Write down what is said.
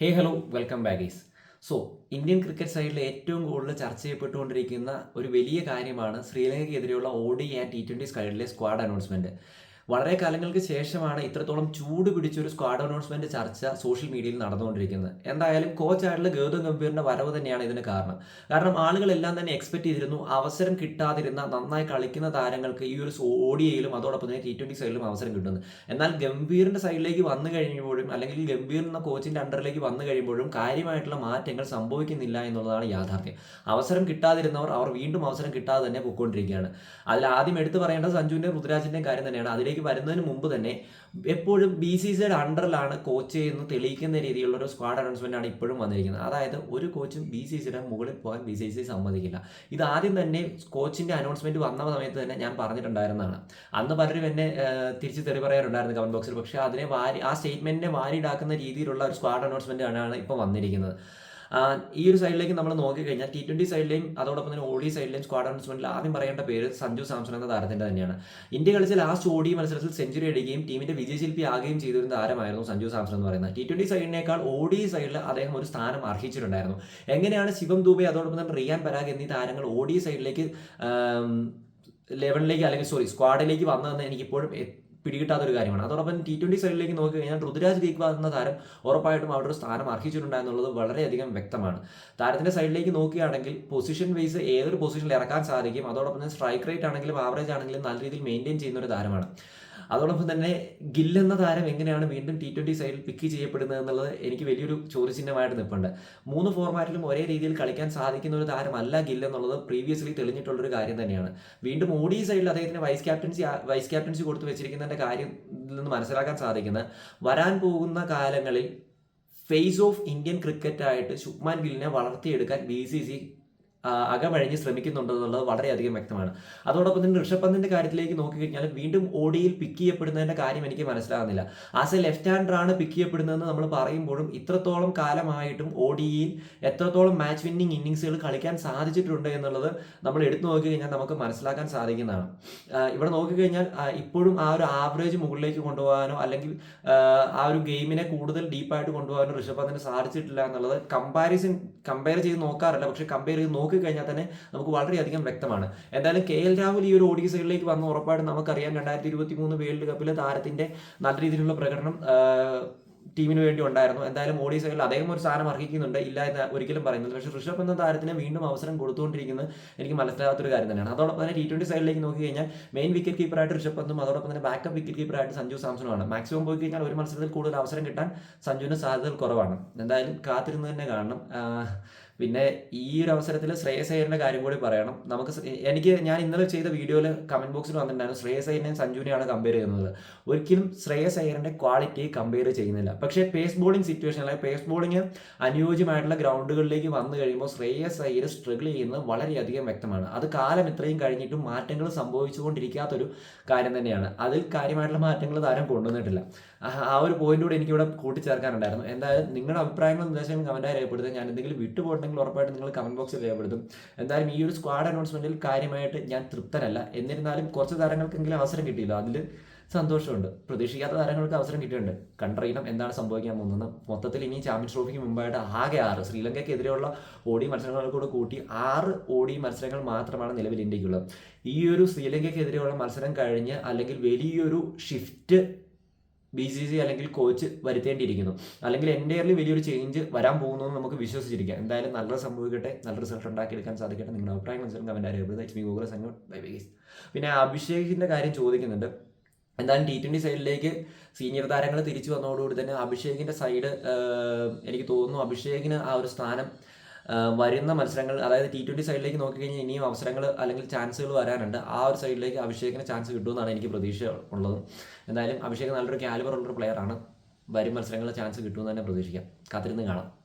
ഹേ hello welcome ബാഗീസ് so Indian cricket സൈഡിൽ ഏറ്റവും കൂടുതൽ ചർച്ച ചെയ്യപ്പെട്ടുകൊണ്ടിരിക്കുന്ന ഒരു വലിയ കാര്യമാണ് ശ്രീലങ്കയ്ക്കെതിരെയുള്ള O D and T twenty സൈഡിലെ സ്ക്വാഡ് അനൗൺസ്മെന്റ് വളരെ കാലങ്ങൾക്ക് ശേഷമാണ് ഇത്രത്തോളം ചൂട് പിടിച്ചൊരു സ്ക്വാഡ് അനൗൺസ്മെന്റ് ചർച്ച സോഷ്യൽ മീഡിയയിൽ നടന്നുകൊണ്ടിരിക്കുന്നത്. എന്തായാലും കോച്ച് കോച്ചായിട്ടുള്ള ഗൗതം ഗംഭീറിന്റെ വരവ് തന്നെയാണ് ഇതിന് കാരണം. കാരണം ആളുകളെല്ലാം തന്നെ എക്സ്പെക്ട് ചെയ്തിരുന്നു അവസരം കിട്ടാതിരുന്ന നന്നായി കളിക്കുന്ന താരങ്ങൾക്ക് ഈ ഒരു ഓഡിയയിലും അതോടൊപ്പം തന്നെ ടി ട്വന്റി സൈഡിലും അവസരം കിട്ടുന്നത്. എന്നാൽ ഗംഭീറിന്റെ സൈഡിലേക്ക് വന്നു കഴിയുമ്പോഴും അല്ലെങ്കിൽ ഗംഭീർ എന്ന കോച്ചിന്റെ അണ്ടറിലേക്ക് വന്നു കഴിയുമ്പോഴും കാര്യമായിട്ടുള്ള മാറ്റങ്ങൾ സംഭവിക്കുന്നില്ല എന്നുള്ളതാണ് യാഥാർത്ഥ്യം. അവസരം കിട്ടാതിരുന്നവർ അവർ വീണ്ടും അവസരം കിട്ടാതെ തന്നെ പോയിക്കൊണ്ടിരിക്കുകയാണ്. അതിൽ ആദ്യം എടുത്തു പറയേണ്ടത് സഞ്ജുവിന്റെ ഋതുരാജിന്റെയും കാര്യം തന്നെയാണ്. അതിലേക്ക് വരുന്നതിന് മുമ്പ് തന്നെ എപ്പോഴും ബി സി സിയുടെ അണ്ടറിലാണ് കോച്ച് എന്ന് തെളിയിക്കുന്ന രീതിയിലുള്ള ഒരു സ്ക്വാഡ് അനൗൺസ്മെന്റ് ആണ് ഇപ്പോഴും വന്നിരിക്കുന്നത്. അതായത് ഒരു കോച്ചും ബി സി സിയുടെ മുകളിൽ പോകാൻ ബി സി സി സമ്മതിക്കില്ല. ഇത് ആദ്യം തന്നെ കോച്ചിന്റെ അനൗൺസ്മെന്റ് വന്ന സമയത്ത് തന്നെ ഞാൻ പറഞ്ഞിട്ടുണ്ടായിരുന്നതാണ്. അന്ന് പലരും എന്നെ തിരിച്ച് തെറി പറയാറുണ്ടായിരുന്നു കമന്റ് ബോക്സിൽ പക്ഷേ അതിനെ വാരി ആ സ്റ്റേറ്റ്മെന്റിനെ വാരിയിടാക്കുന്ന രീതിയിലുള്ള ഒരു സ്ക്വാഡ് അനൗൺസ്മെന്റ് ആണ് ഇപ്പോൾ വന്നിരിക്കുന്നത്. ഈ ഒരു സൈഡിലേക്ക് നമ്മൾ നോക്കിക്കഴിഞ്ഞാൽ ടി ട്വന്റി സൈഡിലെയും അതോടൊപ്പം തന്നെ ഓഡി സൈഡിലെയും സ്ക്വാഡ് അനൗൺസ്മെന്റിൽ ആദ്യം പറയേണ്ട പേര് സഞ്ജു സാംസൺ എന്ന താരത്തിന്റെ തന്നെയാണ്. ഇന്ത്യ കളിച്ച ലാസ്റ്റ് ഓഡി മത്സരത്തിൽ സെഞ്ചുറി അടിക്കുകയും ടീമിന്റെ വിജയശില്പി ആകുകയും ചെയ്ത ഒരു താരമായിരുന്നു സഞ്ജു സാംസൺ എന്ന് പറയുന്നത്. ടി ട്വന്റി സൈഡിനേക്കാൾ ഓഡി സൈഡിൽ അദ്ദേഹം ഒരു സ്ഥാനം അർഹിച്ചിട്ടുണ്ടായിരുന്നു. എങ്ങനെയാണ് ശിവം ദൂബെ അതോടൊപ്പം തന്നെ റിയാൻ പരാഗ് എന്നീ താരങ്ങൾ ഓഡി സൈഡിലേക്ക് ലെവനിലേക്ക് അല്ലെങ്കിൽ സോറി സ്ക്വാഡിലേക്ക് വന്നതെന്ന് എനിക്കിപ്പോഴും എ- പിടികിട്ടാത്ത ഒരു കാര്യമാണ്. അതോടൊപ്പം ടി ട്വന്റി സൈഡിലേക്ക് നോക്കി കഴിഞ്ഞാൽ ഋതുരാജ് ഗേക്വാദ് എന്ന താരം ഉറപ്പായിട്ടും അവിടെ ഒരു സ്ഥാനം അർഹിച്ചിട്ടുണ്ടായിരുന്നുള്ളത് വളരെയധികം വ്യക്തമാണ്. താരത്തിന്റെ സൈഡിലേക്ക് നോക്കുകയാണെങ്കിൽ പൊസിഷൻ വൈസ് ഏതൊരു പൊസിഷനിൽ ഇറക്കാൻ സാധിക്കും. അതോടൊപ്പം തന്നെ സ്ട്രൈക്ക് റേറ്റ് ആണെങ്കിലും ആവറേജ് ആണെങ്കിലും നല്ല രീതിയിൽ മെയിന്റെയിൻ ചെയ്യുന്ന ഒരു താരമാണ്. അതോടൊപ്പം തന്നെ ഗിൽ എന്ന താരം എങ്ങനെയാണ് വീണ്ടും ടി ട്വന്റി സൈഡിൽ പിക്ക് ചെയ്യപ്പെടുന്നത് എന്നുള്ളത് എനിക്ക് വലിയൊരു ചോദ്യചിഹ്നമായിട്ട് നിൽപ്പുണ്ട്. മൂന്ന് ഫോർമാറ്റിലും ഒരേ രീതിയിൽ കളിക്കാൻ സാധിക്കുന്ന ഒരു താരമല്ല ഗിൽ എന്നുള്ളത് പ്രീവിയസ്ലി തെളിഞ്ഞിട്ടുള്ളൊരു കാര്യം തന്നെയാണ്. വീണ്ടും ഓഡി സൈഡിൽ അദ്ദേഹത്തിന് വൈസ് ക്യാപ്റ്റൻസി വൈസ് ക്യാപ്റ്റൻസി കൊടുത്തു വെച്ചിരിക്കുന്നതിന്റെ കാര്യം നിന്ന് മനസ്സിലാക്കാൻ സാധിക്കുന്നത് വരാൻ പോകുന്ന കാലങ്ങളിൽ ഫേസ് ഓഫ് ഇന്ത്യൻ ക്രിക്കറ്റായിട്ട് ശുഭ്മാൻ ഗില്ലിനെ വളർത്തിയെടുക്കാൻ ബി സി സി അകമഴിഞ്ഞ് ശ്രമിക്കുന്നുണ്ടെന്നുള്ളത് വളരെയധികം വ്യക്തമാണ്. അതോടൊപ്പം തന്നെ ഋഷഭ് പന്തിന്റെ കാര്യത്തിലേക്ക് നോക്കിക്കഴിഞ്ഞാൽ വീണ്ടും ഓടിയിൽ പിക്ക് ചെയ്യപ്പെടുന്നതിന്റെ കാര്യം എനിക്ക് മനസ്സിലാകുന്നില്ല. ആസ് എ ലെഫ്റ്റ് ഹാൻഡറാണ് പിക്ക് ചെയ്യപ്പെടുന്നതെന്ന് നമ്മൾ പറയുമ്പോഴും ഇത്രത്തോളം കാലമായിട്ടും ഓഡിയിൽ എത്രത്തോളം മാച്ച് വിന്നിങ് ഇന്നിങ്സുകൾ കളിക്കാൻ സാധിച്ചിട്ടുണ്ട് എന്നുള്ളത് നമ്മൾ എടുത്തു നോക്കി കഴിഞ്ഞാൽ നമുക്ക് മനസ്സിലാക്കാൻ സാധിക്കുന്നതാണ്. ഇവിടെ നോക്കിക്കഴിഞ്ഞാൽ ഇപ്പോഴും ആ ഒരു ആവറേജ് മുകളിലേക്ക് കൊണ്ടുപോകാനോ അല്ലെങ്കിൽ ആ ഒരു ഗെയിമിനെ കൂടുതൽ ഡീപ്പായിട്ട് കൊണ്ടുപോകാനോ ഋഷഭ് പന്തിന് സാധിച്ചിട്ടില്ല എന്നുള്ളത് കമ്പാരിസൺ കമ്പയർ ചെയ്ത് നോക്കാറില്ല. പക്ഷെ കമ്പയർ ചെയ്ത് നോക്കിക്കഴിഞ്ഞാൽ തന്നെ നമുക്ക് വളരെയധികം വ്യക്തമാണ്. എന്തായാലും കെ എൽ രാഹുൽ ഈ ഒരു ഓഡീസുകളിലേക്ക് വന്ന ഉറപ്പായിട്ടും നമുക്കറിയാം രണ്ടായിരത്തി ഇരുപത്തി മൂന്ന് വേൾഡ് കപ്പിൽ താരത്തിന്റെ നല്ല രീതിയിലുള്ള പ്രകടനം ടീമിന് വേണ്ടി ഉണ്ടായിരുന്നു. എന്തായാലും ഓഡി സൈഡിൽ അദ്ദേഹം ഒരു സ്ഥാനം അർഹിക്കുന്നുണ്ട്. ഇല്ല എന്ന് ഒരിക്കലും പറയുന്നത് പക്ഷേ ഋഷഭ് എന്ന താരത്തിന് വീണ്ടും അവസരം കൊടുത്തുകൊണ്ടിരിക്കുന്നത് എനിക്ക് മനസ്സിലാകാത്തൊരു കാര്യം തന്നെയാണ്. അതോടൊപ്പം തന്നെ ടി ട്വന്റി സൈഡിലേക്ക് നോക്കി കഴിഞ്ഞാൽ മെയിൻ വിക്കറ്റ് കീപ്പറായിട്ട് ഋഷഭ് പന്തും അതോടൊപ്പം തന്നെ ബാക്കപ്പ് വിക്കറ്റ് കീപ്പറായിട്ട് സഞ്ജു സാംസണുമാണ്. മാക്സിമം പോയി കഴിഞ്ഞാൽ ഒരു മത്സരത്തിൽ കൂടുതൽ അവസരം കിട്ടാൻ സഞ്ജുവിന് സാധ്യതകൾ കുറവാണ്. എന്തായാലും കാത്തിരുന്ന് തന്നെ കാണണം. പിന്നെ ഈ ഒരു അവസരത്തിൽ ശ്രേയസ് അയ്യറിന്റെ കാര്യം കൂടി പറയണം. നമുക്ക് എനിക്ക് ഞാൻ ഇന്നലെ ചെയ്ത വീഡിയോയിൽ കമന്റ് ബോക്സിൽ വന്നിട്ടുണ്ടായിരുന്നു ശ്രേയസ് അയ്യറിനെയും സഞ്ജുവിനെയാണ് കമ്പയർ ചെയ്യുന്നത്. ഒരിക്കലും ശ്രേയസ് അയ്യറിന്റെ ക്വാളിറ്റി കമ്പയർ ചെയ്യുന്നില്ല. പക്ഷേ പേസ് ബോളിംഗ് സിറ്റുവേഷൻ അല്ലെങ്കിൽ പേസ് ബോളിംഗ് അനുയോജ്യമായിട്ടുള്ള ഗ്രൗണ്ടുകളിലേക്ക് വന്നു കഴിയുമ്പോൾ ശ്രേയസ് അയ്യർ സ്ട്രഗിൾ ചെയ്യുന്നത് വളരെയധികം വ്യക്തമാണ്. അത് കാലം ഇത്രയും കഴിഞ്ഞിട്ടും മാറ്റങ്ങൾ സംഭവിച്ചുകൊണ്ടിരിക്കാത്തൊരു കാര്യം തന്നെയാണ്. അതിൽ കാര്യമായിട്ടുള്ള മാറ്റങ്ങൾ താരം കൊണ്ടുവന്നിട്ടില്ല. ആ ഒരു പോയിന്റ് കൂടെ എനിക്കിവിടെ കൂട്ടിച്ചേർക്കാനുണ്ടായിരുന്നു. എന്തായാലും നിങ്ങളുടെ അഭിപ്രായങ്ങളും നിർദ്ദേശങ്ങളും കമന്റായി രേഖപ്പെടുത്തുക ഞാൻ എന്തെങ്കിലും വിട്ടുപോയിട്ടുണ്ടെങ്കിൽ ഉറപ്പായിട്ടും നിങ്ങൾ കമന്റ് ബോക്സിൽ രേഖപ്പെടുത്തും. എന്തായാലും ഈ ഒരു സ്ക്വാഡ് അനൗൺസ്മെന്റിൽ കാര്യമായിട്ട് ഞാൻ തൃപ്തരല്ല. എന്നിരുന്നാലും കുറച്ച് താരങ്ങൾക്കെങ്കിലും അവസരം കിട്ടിയില്ല. അതിൽ സന്തോഷമുണ്ട്. പ്രതീക്ഷിക്കാത്ത താരങ്ങൾക്ക് അവസരം കിട്ടിയിട്ടുണ്ട്. കണ്ടറിയണം എന്താണ് സംഭവിക്കാൻ പോകുന്നത്. മൊത്തത്തിൽ ഇനി ചാമ്പ്യൻസ് ട്രോഫിക്ക് മുമ്പായിട്ട് ആകെ ആറ്. ശ്രീലങ്കയ്ക്കെതിരെയുള്ള ഓടി മത്സരങ്ങൾ കൂടെ കൂട്ടി ആറ് ഓടി മത്സരങ്ങൾ മാത്രമാണ് നിലവിൽ ഇന്ത്യക്കുള്ളത്. ഈ ഒരു ശ്രീലങ്കയ്ക്കെതിരെയുള്ള മത്സരം കഴിഞ്ഞ് അല്ലെങ്കിൽ വലിയൊരു ഷിഫ്റ്റ് ബി സി സി അല്ലെങ്കിൽ കോച്ച് വരുത്തേണ്ടിയിരിക്കുന്നു. അല്ലെങ്കിൽ എന്റയർലി വലിയൊരു ചേഞ്ച് വരാൻ പോകുന്നു എന്ന് നമുക്ക് വിശ്വസിച്ചിരിക്കാം. എന്തായാലും നല്ല സംഭവിക്കട്ടെ നല്ല റിസൾട്ട് ഉണ്ടാക്കിയെടുക്കാൻ സാധിക്കട്ടെ നിങ്ങളുടെ അഭിപ്രായം മനസ്സിലും കമന്റ് അറിയപ്പെടുന്നത് എച്ച് ബി ഗൂഗിൾ സംഘം ബൈ ബൈ ഗൈസ്. പിന്നെ അഭിഷേകിന്റെ കാര്യം ചോദിക്കുന്നുണ്ട്. എന്തായാലും ടി ട്വന്റി സൈഡിലേക്ക് സീനിയർ താരങ്ങൾ തിരിച്ചു വന്നതോടുകൂടി തന്നെ അഭിഷേകിന്റെ സൈഡ് എനിക്ക് തോന്നുന്നു അഭിഷേകിന് ആ ഒരു സ്ഥാനം വരുന്ന മത്സരങ്ങൾ അതായത് ടി ട്വന്റി സൈഡിലേക്ക് നോക്കിക്കഴിഞ്ഞാൽ ഇനിയും അവസരങ്ങൾ അല്ലെങ്കിൽ ചാൻസുകൾ വരാനുണ്ട്. ആ ഒരു സൈഡിലേക്ക് അഭിഷേകിന് ചാൻസ് കിട്ടുമെന്നാണ് എനിക്ക് പ്രതീക്ഷ ഉള്ളത്. എന്തായാലും അഭിഷേക് നല്ലൊരു കാലിബർ ഉള്ളൊരു പ്ലെയറാണ് വരും മത്സരങ്ങളിൽ ചാൻസ് കിട്ടുമെന്ന് തന്നെ പ്രതീക്ഷിക്കാം. കാത്തിരുന്ന് കാണാം.